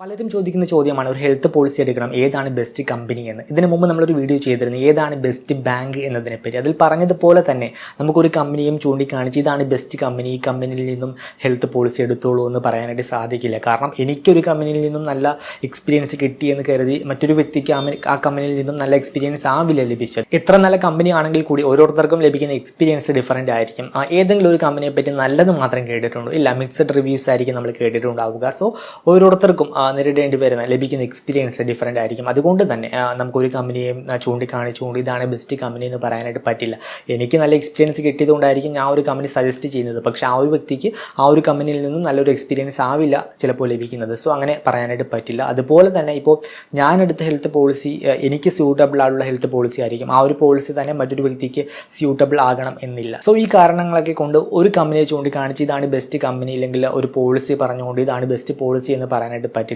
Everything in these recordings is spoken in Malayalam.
പലരും ചോദിക്കുന്ന ചോദ്യമാണ് ഒരു ഹെൽത്ത് പോളിസി എടുക്കണം ഏതാണ് ബെസ്റ്റ് കമ്പനി എന്ന്. ഇതിനു മുമ്പ് നമ്മളൊരു വീഡിയോ ചെയ്തിരുന്നു ഏതാണ് ബെസ്റ്റ് ബാങ്ക് എന്നതിനെപ്പറ്റി അതിൽ പറഞ്ഞതുപോലെ തന്നെ നമുക്കൊരു കമ്പനിയും ചൂണ്ടിക്കാണിച്ച് ഇതാണ് ബെസ്റ്റ് കമ്പനി ഈ കമ്പനിയിൽ നിന്നും ഹെൽത്ത് പോളിസി എടുത്തോളൂ എന്ന് പറയാനായിട്ട് സാധിക്കില്ല. കാരണം എനിക്കൊരു കമ്പനിയിൽ നിന്നും നല്ല എക്സ്പീരിയൻസ് കിട്ടിയെന്ന് കരുതി മറ്റൊരു വ്യക്തിക്ക് ആ കമ്പനിയിൽ നിന്നും നല്ല എക്സ്പീരിയൻസ് ആവില്ല ലഭിച്ചത്. എത്ര നല്ല കമ്പനി ആണെങ്കിൽ കൂടി ഓരോരുത്തർക്കും ലഭിക്കുന്ന എക്സ്പീരിയൻസ് ഡിഫറന്റ് ആയിരിക്കും. ആ ഏതെങ്കിലും ഒരു കമ്പനിയെ പറ്റി നല്ലത് മാത്രം കേട്ടിട്ടുണ്ടോ? ഇല്ല മിക്സഡ് റിവ്യൂസ് ആയിരിക്കും നമ്മൾ കേട്ടിട്ടുണ്ടാവുക. സോ ഓരോരുത്തർക്കും നേരിടേണ്ടി വരുന്ന ലഭിക്കുന്ന എക്സ്പീരിയൻസ് ഡിഫറന്റ് ആയിരിക്കും. അതുകൊണ്ട് തന്നെ നമുക്കൊരു കമ്പനിയും ചൂണ്ടിക്കാണിച്ചുകൊണ്ട് ഇതാണ് ബെസ്റ്റ് കമ്പനി എന്ന് പറയാനായിട്ട് പറ്റില്ല. എനിക്ക് നല്ല എക്സ്പീരിയൻസ് കിട്ടിയതുകൊണ്ടായിരിക്കും ഞാൻ ഒരു കമ്പനി സജസ്റ്റ് ചെയ്യുന്നത്. പക്ഷേ ആ ഒരു വ്യക്തിക്ക് ആ ഒരു കമ്പനിയിൽ നിന്നും നല്ലൊരു എക്സ്പീരിയൻസ് ആവില്ല ചിലപ്പോൾ ലഭിക്കുന്നത്. സോ അങ്ങനെ പറയാനായിട്ട് പറ്റില്ല. അതുപോലെ തന്നെ ഇപ്പോൾ ഞാനെടുത്ത ഹെൽത്ത് പോളിസി എനിക്ക് സ്യൂട്ടബിൾ ആയിട്ടുള്ള ഹെൽത്ത് പോളിസി ആയിരിക്കും. ആ ഒരു പോളിസി തന്നെ മറ്റൊരു വ്യക്തിക്ക് സ്യൂട്ടബിൾ ആകണം എന്നില്ല. സോ ഈ കാരണങ്ങളൊക്കെ കൊണ്ട് ഒരു കമ്പനിയെ ചൂണ്ടിക്കാണിച്ച് ഇതാണ് ബെസ്റ്റ് കമ്പനി ഇല്ലെങ്കിൽ ഒരു പോളിസി പറഞ്ഞുകൊണ്ട് ഇതാണ് ബെസ്റ്റ് പോളിസി എന്ന് പറയാനായിട്ട് പറ്റില്ല.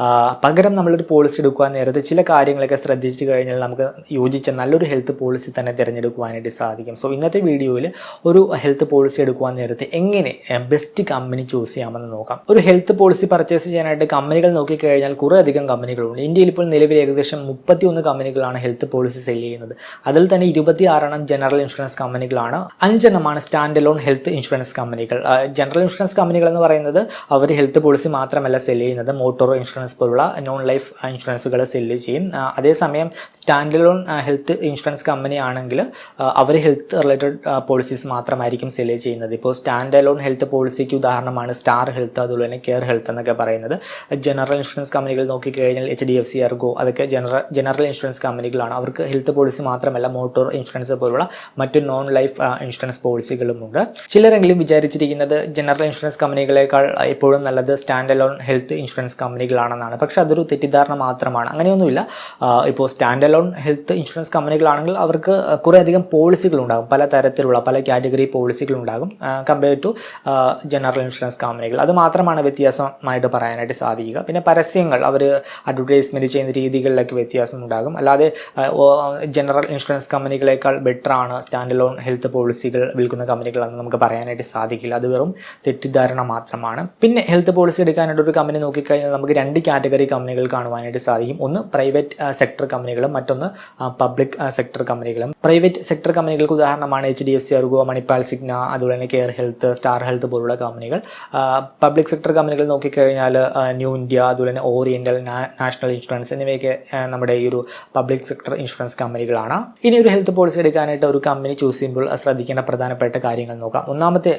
ആ, പകരം നമ്മളൊരു പോളിസി എടുക്കുവാൻ നേരത്തെ ചില കാര്യങ്ങളൊക്കെ ശ്രദ്ധിച്ചു കഴിഞ്ഞാൽ നമുക്ക് യോജിച്ച നല്ലൊരു ഹെൽത്ത് പോളിസി തന്നെ തിരഞ്ഞെടുക്കുവാനായിട്ട് സാധിക്കും. സോ ഇന്നത്തെ വീഡിയോയിൽ ഒരു ഹെൽത്ത് പോളിസി എടുക്കുവാൻ നേരത്തെ എങ്ങനെ ബെസ്റ്റ് കമ്പനി ചൂസ് ചെയ്യാമെന്ന് നോക്കാം. ഒരു ഹെൽത്ത് പോളിസി പർച്ചേസ് ചെയ്യാനായിട്ട് കമ്പനികൾ നോക്കിക്കഴിഞ്ഞാൽ കുറേ അധികം കമ്പനികളുണ്ട് ഇന്ത്യയിൽ ഇപ്പോൾ നിലവിൽ ഏകദേശം മുപ്പത്തി ഒന്ന് കമ്പനികളാണ് ഹെൽത്ത് പോളിസി സെൽ ചെയ്യുന്നത്. അതിൽ തന്നെ ഇരുപത്തി ആറെണ്ണം ജനറൽ ഇൻഷുറൻസ് കമ്പനികളാണ് അഞ്ചെണ്ണമാണ് സ്റ്റാൻഡ് അലോൺ ഹെൽത്ത് ഇൻഷുറൻസ് കമ്പനികൾ ജനറൽ ഇൻഷുറൻസ് കമ്പനികൾ എന്ന് പറയുന്നത് അവർ ഹെൽത്ത് പോളിസി മാത്രമല്ല സെൽ ചെയ്യുന്നത്. മോട്ടോർ ഇൻഷുറൻസ് പോലുള്ള നോൺ ലൈഫ് ഇൻഷുറൻസുകൾ സെല്ല് ചെയ്യും അതേസമയം stand alone health insurance company ആണെങ്കിൽ അവർ ഹെൽത്ത് റിലേറ്റഡ് പോളിസീസ് മാത്രമായിരിക്കും സെല്ല് ചെയ്യുന്നത്. ഇപ്പോൾ സ്റ്റാൻഡ് അലോൺ ഹെൽത്ത് പോളിസിക്ക് ഉദാഹരണമാണ് സ്റ്റാർ ഹെൽത്ത് അതുപോലെ തന്നെ കെയർ ഹെൽത്ത് എന്നൊക്കെ പറയുന്നത്. ജനറൽ ഇൻഷുറൻസ് കമ്പനികൾ നോക്കിക്കഴിഞ്ഞാൽ H D F C ERGO അതൊക്കെ ജനറൽ ജനറൽ ഇൻഷുറൻസ് കമ്പനികളാണ് അവർക്ക് ഹെൽത്ത് പോളിസി മാത്രമല്ല മോട്ടോർ ഇൻഷുറൻസ് പോലുള്ള മറ്റ് നോൺ ലൈഫ് ഇൻഷുറൻസ് പോളിസികളുമുണ്ട് ചിലരെങ്കിലും വിചാരിച്ചിരിക്കുന്നത് ജനറൽ ഇൻഷുറൻസ് കമ്പനികളെക്കാൾ എപ്പോഴും നല്ലത് സ്റ്റാൻഡ് അലോൺ ഹെൽത്ത് ഇൻഷുറൻസ് കമ്പനികളാണെന്നാണ്. പക്ഷേ അതൊരു തെറ്റിദ്ധാരണ മാത്രമാണ്. അങ്ങനെയൊന്നുമില്ല. ഇപ്പോൾ സ്റ്റാൻഡ് അലോൺ ഹെൽത്ത് ഇൻഷുറൻസ് കമ്പനികളാണെങ്കിൽ അവർക്ക് കുറേ അധികം പോളിസികളുണ്ടാകും. പല തരത്തിലുള്ള പല കാറ്റഗറി പോളിസികളുണ്ടാകും കമ്പയർ ടു ജനറൽ ഇൻഷുറൻസ് കമ്പനികൾ. അത് മാത്രമാണ് വ്യത്യാസമായിട്ട് പറയാനായിട്ട് സാധിക്കുക. പിന്നെ പരസ്യങ്ങൾ അവർ അഡ്വർടൈസ്മെന്റ് ചെയ്യുന്ന രീതികളിലൊക്കെ വ്യത്യാസം ഉണ്ടാകും. അല്ലാതെ ജനറൽ ഇൻഷുറൻസ് കമ്പനികളെക്കാൾ ബെറ്റർ ആണ് സ്റ്റാൻഡ് അലോൺ ഹെൽത്ത് പോളിസികൾ വിൽക്കുന്ന കമ്പനികളെന്ന് നമുക്ക് പറയാനായിട്ട് സാധിക്കില്ല. അത് വെറും തെറ്റിദ്ധാരണ മാത്രമാണ്. പിന്നെ ഹെൽത്ത് പോളിസി എടുക്കാനായിട്ട് ഒരു കമ്പനി നോക്കിക്കഴിഞ്ഞാൽ നമുക്ക് രണ്ട് കാറ്റഗറി കമ്പനികൾ കാണുവാനായിട്ട് സാധിക്കും. ഒന്ന് പ്രൈവറ്റ് സെക്ടർ കമ്പനികളും മറ്റൊന്ന് പബ്ലിക് സെക്ടർ കമ്പനികളും. പ്രൈവറ്റ് സെക്ടർ കമ്പനികൾക്ക് ഉദാഹരണമാണ് H D F C ERGO Manipal Cigna അതുപോലെ തന്നെ കെയർ ഹെൽത്ത് സ്റ്റാർ ഹെൽത്ത് പോലുള്ള കമ്പനികൾ. പബ്ലിക് സെക്ടർ കമ്പനികൾ നോക്കിക്കഴിഞ്ഞാൽ ന്യൂ ഇന്ത്യ അതുപോലെ തന്നെ ഓറിയന്റൽ നാഷണൽ ഇൻഷുറൻസ് എന്നിവയൊക്കെ നമ്മുടെ ഈ ഒരു പബ്ലിക് സെക്ടർ ഇൻഷുറൻസ് കമ്പനികളാണ്. ഇനി ഒരു ഹെൽത്ത് പോളിസി എടുക്കാനായിട്ട് ഒരു കമ്പനി ചൂസ് ചെയ്യുമ്പോൾ ശ്രദ്ധിക്കേണ്ട പ്രധാനപ്പെട്ട കാര്യങ്ങൾ നോക്കാം. ഒന്നാമത്തെ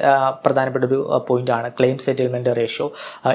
പ്രധാനപ്പെട്ട ഒരു പോയിന്റ് ആണ് ക്ലെയിം സെറ്റിൽമെന്റ് റേഷ്യോ.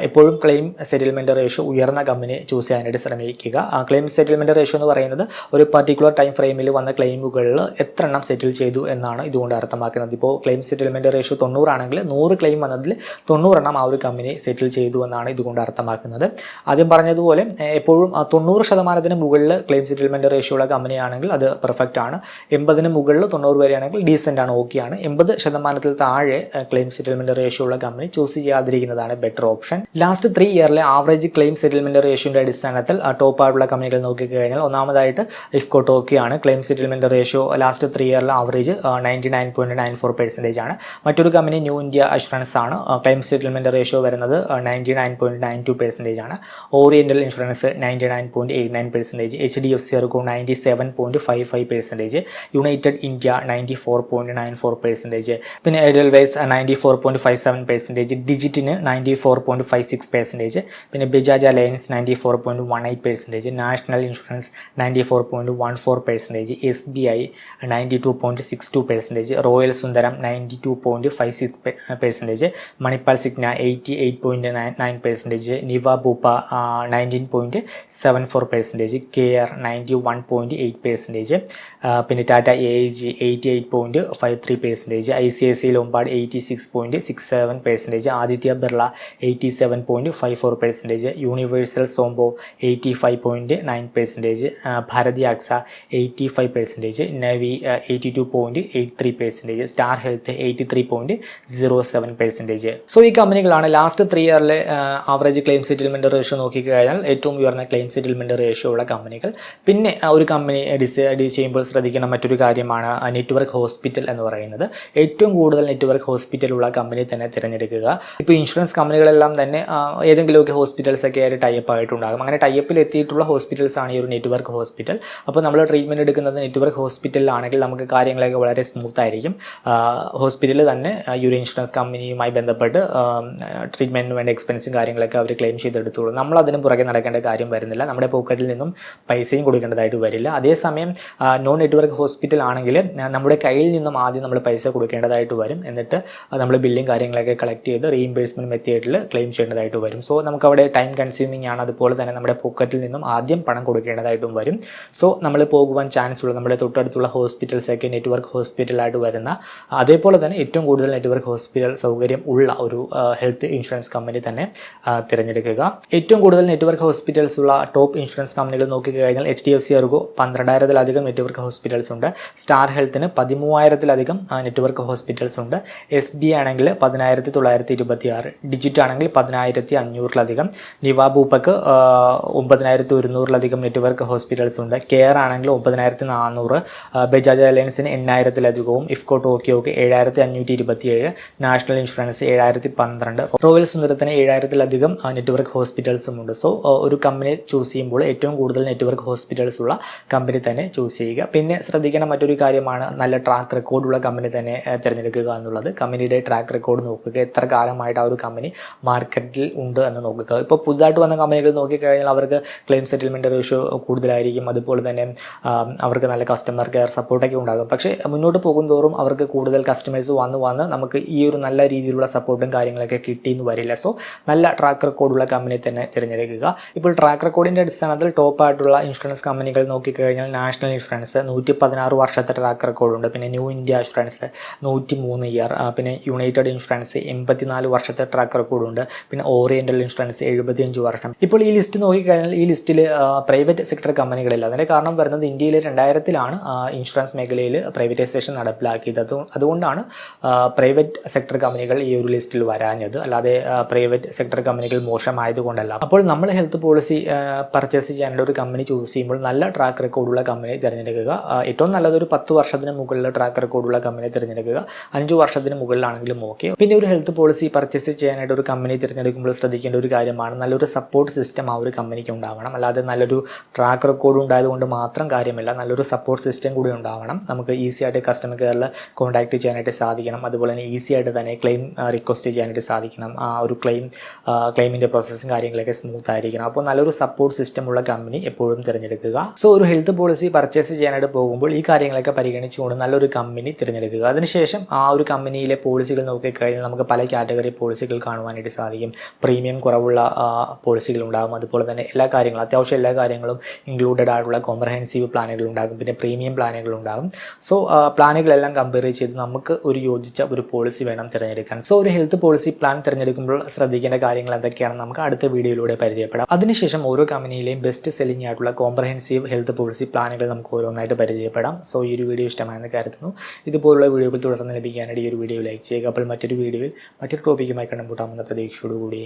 എപ്പോഴും ക്ലെയിം സെറ്റിൽമെന്റ് റേഷ്യോ ഉയർന്ന കമ്പനി ചൂസ് ചെയ്യാനായിട്ട് ശ്രമിക്കുക. ക്ലെയിം സെറ്റിൽമെന്റ് റേഷ്യോ എന്ന് പറയുന്നത് ഒരു പർട്ടിക്കുലർ ടൈം ഫ്രെയിമിൽ വന്ന ക്ലെയിമുകളിൽ എത്ര എണ്ണം സെറ്റിൽ ചെയ്തു എന്നാണ് ഇതുകൊണ്ട് അർത്ഥമാക്കുന്നത്. ഇപ്പോൾ ക്ലെയിം സെറ്റിൽമെന്റ് റേഷ്യോ തൊണ്ണൂറാണെങ്കിൽ നൂറ് ക്ലെയിം വന്നതിൽ തൊണ്ണൂറെണ്ണം ആ ഒരു കമ്പനി സെറ്റിൽ ചെയ്തു എന്നാണ് ഇതുകൊണ്ട് അർത്ഥമാക്കുന്നത്. ആദ്യം പറഞ്ഞതുപോലെ എപ്പോഴും തൊണ്ണൂറ് ശതമാനത്തിന് മുകളിൽ ക്ലെയിം സെറ്റിൽമെന്റ് റേഷ്യോ ഉള്ള കമ്പനിയാണെങ്കിൽ അത് പെർഫെക്റ്റ് ആണ്. എൺപതിന് മുകളിൽ തൊണ്ണൂറ് വരെയാണെങ്കിൽ ഡീസന്റ് ആണ് ഓക്കെ ആണ്. എൺപത് ശതമാനത്തിൽ താഴെ ക്ലെയിം സെറ്റിൽമെന്റ് റേഷ്യോ ഉള്ള കമ്പനി ചൂസ് ചെയ്യാതിരിക്കുന്നതാണ് ബെറ്റർ ഓപ്ഷൻ ലാസ്റ്റ് ത്രീ ഇയറിലെ ആവറേജ് ക്ലെയിം സെറ്റിൽമെന്റ് റേഷ്യോയുടെ അടിസ്ഥാനത്തിൽ ടോപ്പ് ആയിട്ടുള്ള കമ്പനികൾ നോക്കിക്കഴിഞ്ഞാൽ ഒന്നാമതായിട്ട് IFFCO ടോക്കിയാണ് claim settlement ratio last three ഇയറിൽ average ninety nine point nine four percentage ആണ്. മറ്റൊരു കമ്പനി ന്യൂ ഇന്ത്യ അഷുറൻസ് ആണ്. ക്ലെയിം സെറ്റിൽമെന്റ് റേഷ്യോ വരുന്നത് ninety nine point nine two percentage ആണ്. Oriental Insurance ninety nine point eight nine percentage H D F C ERGO ninety seven point five five percentage United India ninety four point nine four percentage പിന്നെ Edelweiss ninety four point five seven percentage ഡിജിറ്റിന് ninety four point five six percentage പിന്നെ Bajaj Allianz ninety four point one eight percentage National Insurance ninety four point one four percentage S B I ninety two point six two percentage Royal Sundaram ninety two point five six percentage Manipal Cigna eighty eight point nine nine percentage Niva Bupa nineteen point seven four percentage K R ninety one point eight percentage പിന്നെ Tata A I G eighty eight point five three percentage I C I C Lombard eighty six point six seven percentage Aditya Birla eighty seven point five four percentage universal Sompo eighty five point nine percentage Bharti Axa eighty five percentage Navi eighty two point eight three percentage star health eighty three point zero seven percentage so ഈ കമ്പനികളാണ് ലാസ്റ്റ് ത്രീ ഇയറിലെ ആവറേജ് ക്ലെയിം സെറ്റിൽമെന്റ് റേഷ്യോ നോക്കിക്കഴിഞ്ഞാൽ ഏറ്റവും ഉയർന്ന ക്ലെയിം സെറ്റിൽമെന്റ് റേഷ്യോ ഉള്ള കമ്പനികൾ. പിന്നെ ഒരു കമ്പനി ഡിസ് ഡീൽ ചെയ്യുമ്പോൾ ശ്രദ്ധിക്കേണ്ട മറ്റൊരു കാര്യമാണ് നെറ്റ്വർക്ക് ഹോസ്പിറ്റൽ എന്ന് പറയുന്നത്. ഏറ്റവും കൂടുതൽ നെറ്റ്വർക്ക് ഹോസ്പിറ്റൽ ഉള്ള കമ്പനി തന്നെ തിരഞ്ഞെടുക്കുക. ഇപ്പോൾ ഇൻഷുറൻസ് കമ്പനികളെല്ലാം തന്നെ ഏതെങ്കിലുമൊക്കെ ഹോസ്പിറ്റൽ ഹോസ്പിറ്റൽസ് ഒക്കെ ആയിട്ട് ടൈപ്പ് ആയിട്ടുണ്ടാകും. അങ്ങനെ ടൈപ്പിൽ എത്തിയിട്ടുള്ള ഹോസ്പിറ്റൽസ് ആണ് ഈ ഒരു നെറ്റ്വർക്ക് ഹോസ്പിറ്റൽ അപ്പോൾ നമ്മൾ ട്രീറ്റ്മെന്റ് എടുക്കുന്നത് നെറ്റ്വർക്ക് ഹോസ്പിറ്റലിലാണെങ്കിൽ നമുക്ക് കാര്യങ്ങളൊക്കെ വളരെ സ്മൂത്ത് ആയിരിക്കും. ഹോസ്പിറ്റലിൽ തന്നെ ഈ ഒരു ഇൻഷുറൻസ് കമ്പനിയുമായി ബന്ധപ്പെട്ട് ട്രീറ്റ്മെന്റിന് വേണ്ട എക്സ്പെൻസും കാര്യങ്ങളൊക്കെ അവർ ക്ലെയിം ചെയ്തെടുത്തോളൂ. നമ്മൾ അതിന് പുറകെ നടക്കേണ്ട കാര്യം വരുന്നില്ല. നമ്മുടെ പോക്കറ്റിൽ നിന്നും പൈസയും കൊടുക്കേണ്ടതായിട്ട് വരില്ല. അതേസമയം നോൺ നെറ്റ്വർക്ക് ഹോസ്പിറ്റൽ ആണെങ്കിൽ നമ്മുടെ കയ്യിൽ നിന്നും ആദ്യം നമ്മൾ പൈസ കൊടുക്കേണ്ടതായിട്ട് വരും. എന്നിട്ട് നമ്മൾ ബില്ലും കാര്യങ്ങളൊക്കെ കളക്ട് ചെയ്ത് റീഇംബേഴ്സ്മെന്റ് മെത്തേഡിൽ ക്ലെയിം ചെയ്യേണ്ടതായിട്ട് വരും. സോ നമുക്കവിടെ ടൈം കൺസ്യൂമിംഗ് ആണ് അതുപോലെ തന്നെ നമ്മുടെ പോക്കറ്റിൽ നിന്നും ആദ്യം പണം കൊടുക്കേണ്ടതായിട്ടും വരും. സോ നമ്മൾ പോകുവാൻ ചാൻസ് ഉള്ള നമ്മുടെ തൊട്ടടുത്തുള്ള ഹോസ്പിറ്റൽസ് സെക്കൻഡ് നെറ്റ്വർക്ക് ഹോസ്പിറ്റലായിട്ട് വരുന്ന അതേപോലെ തന്നെ ഏറ്റവും കൂടുതൽ നെറ്റ്വർക്ക് ഹോസ്പിറ്റൽ സൗകര്യം ഉള്ള ഒരു ഹെൽത്ത് ഇൻഷുറൻസ് കമ്പനി തന്നെ തിരഞ്ഞെടുക്കുക. ഏറ്റവും കൂടുതൽ നെറ്റ്വർക്ക് ഹോസ്പിറ്റൽസ് ഉള്ള ടോപ്പ് ഇൻഷുറൻസ് കമ്പനികൾ നോക്കിക്കഴിഞ്ഞാൽ H D F C ERGO പന്ത്രണ്ടായിരത്തിലധികം network hospitals ഉണ്ട്. സ്റ്റാർ ഹെൽത്തിന് പതിമൂവായിരത്തിലധികം നെറ്റ്വർക്ക് ഹോസ്പിറ്റൽസ് ഉണ്ട്. എസ് ബി ആണെങ്കിൽ പതിനായിരത്തി തൊള്ളായിരത്തി ഇരുപത്തി ആറ് ഡിജിറ്റ് ആണെങ്കിൽ പതിനായിരത്തി അഞ്ഞൂറിലധികം നിവാബൂപ്പക്ക് ഒമ്പതിനായിരത്തി ഒരുന്നൂറിലധികം നെറ്റ്വർക്ക് ഹോസ്പിറ്റൽസ് ഉണ്ട്. കെയർ ആണെങ്കിൽ ഒമ്പതിനായിരത്തി നാനൂറ് ബജാജ് അലയൻസിന് എണ്ണായിരത്തിലധികവും ഇഫ്കോ ടോക്കിയോക്ക് ഏഴായിരത്തി അഞ്ഞൂറ്റി ഇരുപത്തിയേഴ് നാഷണൽ ഇൻഷുറൻസ് ഏഴായിരത്തി പന്ത്രണ്ട് റോയൽ സുന്ദരത്തിന് ഏഴായിരത്തിലധികം നെറ്റ്വർക്ക് ഹോസ്പിറ്റൽസും ഉണ്ട്. സോ ഒരു കമ്പനി ചൂസ് ചെയ്യുമ്പോൾ ഏറ്റവും കൂടുതൽ നെറ്റ്വർക്ക് ഹോസ്പിറ്റൽസ് ഉള്ള കമ്പനി തന്നെ ചൂസ് ചെയ്യുക. പിന്നെ ശ്രദ്ധിക്കേണ്ട മറ്റൊരു കാര്യമാണ് നല്ല ട്രാക്ക് റെക്കോർഡുള്ള കമ്പനി തന്നെ തിരഞ്ഞെടുക്കുക എന്നുള്ളത്. കമ്പനിയുടെ ട്രാക്ക് റെക്കോർഡ് നോക്കുക എത്ര കാലമായിട്ട് ആ ഒരു കമ്പനി മാർക്കറ്റിൽ ഉണ്ട് എന്ന് നോക്കുക. ഇപ്പോൾ പുതുതായിട്ട് വന്ന കമ്പനികൾ നോക്കിക്കഴിഞ്ഞാൽ അവർക്ക് ക്ലെയിം സെറ്റിൽമെന്റ് റേഷ്യോ കൂടുതലായിരിക്കും. അതുപോലെ തന്നെ അവർക്ക് നല്ല കസ്റ്റമർ കെയർ സപ്പോർട്ടൊക്കെ ഉണ്ടാകും. പക്ഷേ മുന്നോട്ട് പോകും തോറും അവർക്ക് കൂടുതൽ കസ്റ്റമേഴ്സ് വന്ന് വന്ന് നമുക്ക് ഈ ഒരു നല്ല രീതിയിലുള്ള സപ്പോർട്ടും കാര്യങ്ങളൊക്കെ കിട്ടിയെന്ന് വരില്ല. സോ നല്ല ട്രാക്ക് റെക്കോർഡുള്ള കമ്പനി തന്നെ തിരഞ്ഞെടുക്കുക. ഇപ്പോൾ ട്രാക്ക് റെക്കോർഡിന്റെ അടിസ്ഥാനത്തിൽ ടോപ്പായിട്ടുള്ള ഇൻഷുറൻസ് കമ്പനികൾ നോക്കിക്കഴിഞ്ഞാൽ നാഷണൽ ഇൻഷുറൻസ് നൂറ്റി പതിനാറ് വർഷത്തെ ട്രാക്ക് റെക്കോർഡുണ്ട് പിന്നെ ന്യൂ ഇന്ത്യ ഇൻഷുറൻസ് നൂറ്റി മൂന്ന് ഇയർ പിന്നെ യുണൈറ്റഡ് ഇൻഷുറൻസ് എൺപത്തിനാല് വർഷത്തെ ട്രാക്ക് റെക്കോർഡുണ്ട് പിന്നെ ഓറിയന്റൽ ഇൻഷുറൻസ് എഴുപത്തിയഞ്ച് വർഷം. ഇപ്പോൾ ഈ ലിസ്റ്റ് നോക്കിക്കഴിഞ്ഞാൽ ഈ ലിസ്റ്റിൽ പ്രൈവറ്റ് സെക്ടർ കമ്പനികളില്ല അതിന്റെ കാരണം വരുന്നത് ഇന്ത്യയിൽ രണ്ടായിരത്തിലാണ് ഇൻഷുറൻസ് മേഖലയിൽ പ്രൈവറ്റൈസേഷൻ നടപ്പിലാക്കിയത്. അത് അതുകൊണ്ടാണ് പ്രൈവറ്റ് സെക്ടർ കമ്പനികൾ ഈ ഒരു ലിസ്റ്റിൽ വരാഞ്ഞത്. അല്ലാതെ പ്രൈവറ്റ് സെക്ടർ കമ്പനികൾ മോശമായതുകൊണ്ടല്ല അപ്പോൾ നമ്മൾ ഹെൽത്ത് പോളിസി പർച്ചേസ് ചെയ്യാനുള്ള ഒരു കമ്പനി ചൂസ് ചെയ്യുമ്പോൾ നല്ല ട്രാക്ക് റെക്കോർഡുള്ള കമ്പനി തിരഞ്ഞെടുക്കുക. ഏറ്റവും നല്ലത് ഒരു പത്ത് വർഷത്തിന് മുകളിൽ ട്രാക്ക് റെക്കോർഡുള്ള കമ്പനി തിരഞ്ഞെടുക്കുക. അഞ്ച് വർഷത്തിന് മുകളിലാണെങ്കിലും ഓക്കെ പിന്നെ ഒരു ഹെൽത്ത് പോളിസി പർച്ചേസ് ചെയ്യാനായിട്ട് ഒരു കമ്പനി തിരഞ്ഞെടുക്കുമ്പോൾ ശ്രദ്ധിക്കേണ്ട ഒരു കാര്യമാണ് നല്ലൊരു സപ്പോർട്ട് സിസ്റ്റം ആ ഒരു കമ്പനിക്ക് ഉണ്ടാവണം. അല്ലാതെ നല്ലൊരു ട്രാക്ക് റെക്കോർഡ് ഉണ്ടായതുകൊണ്ട് മാത്രം കാര്യമില്ല. നല്ലൊരു സപ്പോർട്ട് സിസ്റ്റം കൂടി ഉണ്ടാവണം. നമുക്ക് ഈസി ആയിട്ട് കസ്റ്റമർ കെയറിൽ കോൺടാക്ട് ചെയ്യാനായിട്ട് സാധിക്കണം. അതുപോലെ തന്നെ ഈസി ആയിട്ട് തന്നെ ക്ലെയിം റിക്വസ്റ്റ് ചെയ്യാനായിട്ട് സാധിക്കണം. ആ ഒരു ക്ലെയിം ക്ലെയിമിന്റെ പ്രോസസ്സും കാര്യങ്ങളൊക്കെ സ്മൂത്ത് ആയിരിക്കണം. അപ്പോൾ നല്ലൊരു സപ്പോർട്ട് സിസ്റ്റം ഉള്ള കമ്പനി എപ്പോഴും തിരഞ്ഞെടുക്കുക. സോ ഒരു ഹെൽത്ത് പോളിസി പർച്ചേസ് ചെയ്യാനായിട്ട് പോകുമ്പോൾ ഈ കാര്യങ്ങളൊക്കെ പരിഗണിച്ചുകൊണ്ട് നല്ലൊരു കമ്പനി തിരഞ്ഞെടുക്കുക. അതിനുശേഷം ആ ഒരു കമ്പനിയിലെ പോളിസികൾ നോക്കിക്കഴിഞ്ഞാൽ നമുക്ക് പല കാറ്റഗറി പോളിസികൾ കാണുവാനായിട്ട് സാധിക്കും. പ്രീമിയം കുറവുള്ള പോളിസികൾ ഉണ്ടാകും അതുപോലെ തന്നെ എല്ലാ കാര്യങ്ങളും അത്യാവശ്യം എല്ലാ കാര്യങ്ങളും ഇൻക്ലൂഡഡ് ആയിട്ടുള്ള കോംപ്രഹെൻസീവ് പ്ലാനുകൾ ഉണ്ടാകും. പിന്നെ പ്രീമിയം പ്ലാനുകൾ ഉണ്ടാകും. സോ പ്ലാനുകളെല്ലാം കമ്പയർ ചെയ്ത് നമുക്ക് ഒരു യോജിച്ച ഒരു പോളിസി വേണം തിരഞ്ഞെടുക്കാൻ. സോ ഒരു ഹെൽത്ത് പോളിസി പ്ലാൻ തിരഞ്ഞെടുക്കുമ്പോൾ ശ്രദ്ധിക്കേണ്ട കാര്യങ്ങൾ എന്തൊക്കെയാണ് നമുക്ക് അടുത്ത വീഡിയോയിലൂടെ പരിചയപ്പെടാം. അതിനുശേഷം ഓരോ കമ്പനിയിലെയും ബെസ്റ്റ് സെല്ലിംഗ് ആയിട്ടുള്ള കോംപ്രഹെൻസീവ് ഹെൽത്ത് പോളിസി പ്ലാനുകൾ നമുക്ക് ഓരോന്നായിട്ട് പരിചയപ്പെടാം. സോ ഈ ഒരു വീഡിയോ ഇഷ്ടമായെന്ന് കരുതുന്നു. ഇതുപോലുള്ള വീഡിയോകൾ തുടർന്ന് ലഭിക്കാനായിട്ട് ഈ ഒരു വീഡിയോ ലൈക്ക് ചെയ്യുക. അപ്പോൾ മറ്റൊരു വീഡിയോയിൽ മറ്റൊരു ടോപ്പിക്കുമായി കണ്ടുമുട്ടാമെന്ന പ്രതീക്ഷയോടുകൂടി.